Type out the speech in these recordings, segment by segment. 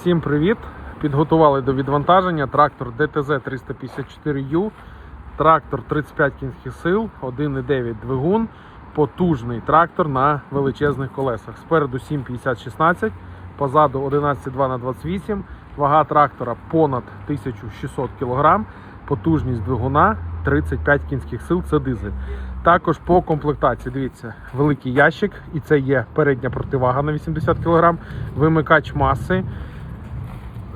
Всім привіт! Підготували до відвантаження трактор DTZ 354U, трактор 35 кінських сил, 1,9 двигун, потужний трактор на величезних колесах. Спереду 750-16, позаду 11,2 на 28 вага трактора понад 1600 кг, потужність двигуна 35 кінських сил, це дизель. Також по комплектації, дивіться, великий ящик, і це є передня противага на 80 кг, вимикач маси.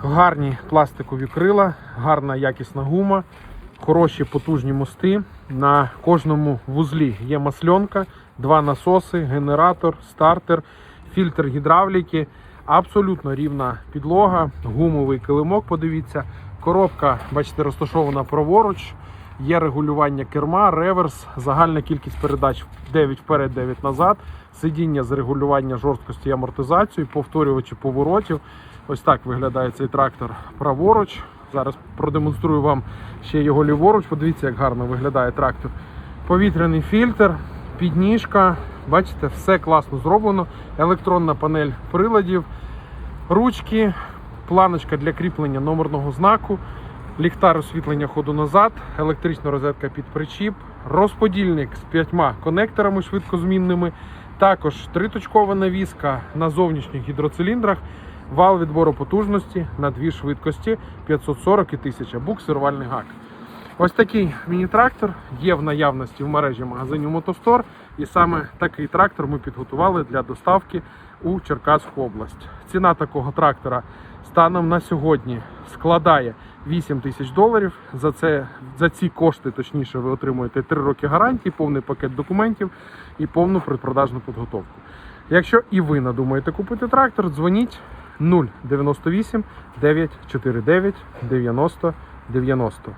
Гарні пластикові крила, гарна якісна гума, хороші потужні мости. На кожному вузлі є масльонка, два насоси, генератор, стартер, фільтр гідравліки, абсолютно рівна підлога, гумовий килимок. Подивіться, коробка, бачите, розташована праворуч. Є регулювання керма, реверс, загальна кількість передач 9 вперед, 9 назад, сидіння з регулювання жорсткості і амортизації, повторювачі поворотів. Ось так виглядає цей трактор праворуч. Зараз продемонструю вам ще його ліворуч. Подивіться, як гарно виглядає трактор. Повітряний фільтр, підніжка. Бачите, все класно зроблено. Електронна панель приладів, ручки, планочка для кріплення номерного знаку, ліхтар освітлення ходу назад, електрична розетка під причіп, розподільник з п'ятьма конекторами швидкозмінними. Також триточкова навіска на зовнішніх гідроциліндрах. Вал відбору потужності на дві швидкості 540 і 1000, буксирувальний гак. Ось такий міні-трактор є в наявності в мережі магазинів Мотостор. І саме такий трактор ми підготували для доставки у Черкаську область. Ціна такого трактора станом на сьогодні складає 8 тисяч доларів. За, це, за ці кошти, точніше, ви отримуєте 3 роки гарантії, повний пакет документів і повну предпродажну підготовку. Якщо і ви надумаєте купити трактор, дзвоніть 098 949 90 90.